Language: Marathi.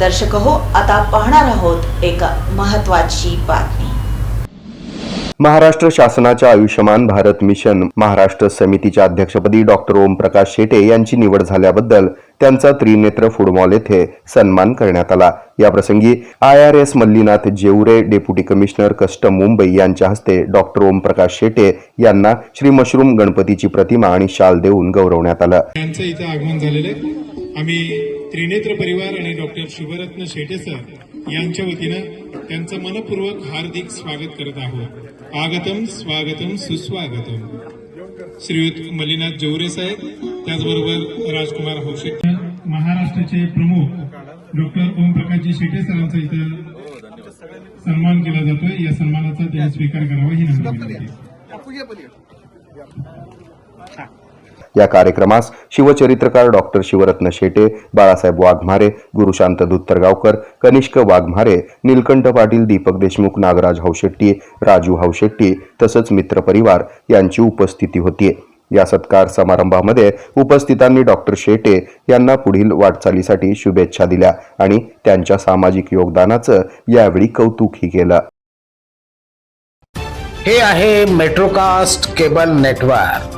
दर्शक हो आता पाहणार आहोत एक महत्वाची बातमी. महाराष्ट्र शासनाच्या आयुष्यमान भारत मिशन महाराष्ट्र समितीच्या अध्यक्षपदी डॉक्टर ओमप्रकाश शेटे यांची निवड झाल्याबद्दल त्यांचा त्रिनेत्र फुडमॉल येथे सन्मान करण्यात आला. याप्रसंगी I R S Mallinath Jeware deputy commissioner custom Mumbai यांच्या हस्ते डॉक्टर ओमप्रकाश शेटे यांना श्री मशरूम गणपतीची प्रतिमा आणि शाल देऊन गौरवण्यात आलं. आम्ही त्रिनेत्र परिवार आणि डॉक्टर शुभरत्न शेटे सर यांच्या वतीनं त्यांचं मनपूर्वक हार्दिक स्वागत करत आहोत. आगतम स्वागतम सुस्वागतम. श्रीयुत मल्लीनाथ जवरे साहेब त्याचबरोबर राजकुमार हौशे महाराष्ट्राचे प्रमुख डॉक्टर ओमप्रकाशजी शेटे सरांचा इथं सन्मान केला जातोय. या सन्मानाचा त्यांनी स्वीकार करावा ही नम्र विनंती. या कार्यक्रमास शिवचरित्रकार डॉक्टर शिवरत्न शेटे बाळासाहेब वाघमारे गुरुशांत दुत्तरगावकर कनिष्क वाघमारे नीलकंठ पाटील दीपक देशमुख नागराज हौशेट्टी राजू हौशेट्टी तसंच मित्रपरिवार यांची उपस्थिती होती या सत्कार समारंभामध्ये उपस्थितांनी डॉक्टर शेटे यांना पुढील वाटचालीसाठी शुभेच्छा दिल्या आणि त्यांच्या सामाजिक योगदानाचं यावेळी कौतुकही केलं. हे आहे मेट्रोकास्ट केबल नेटवर्क.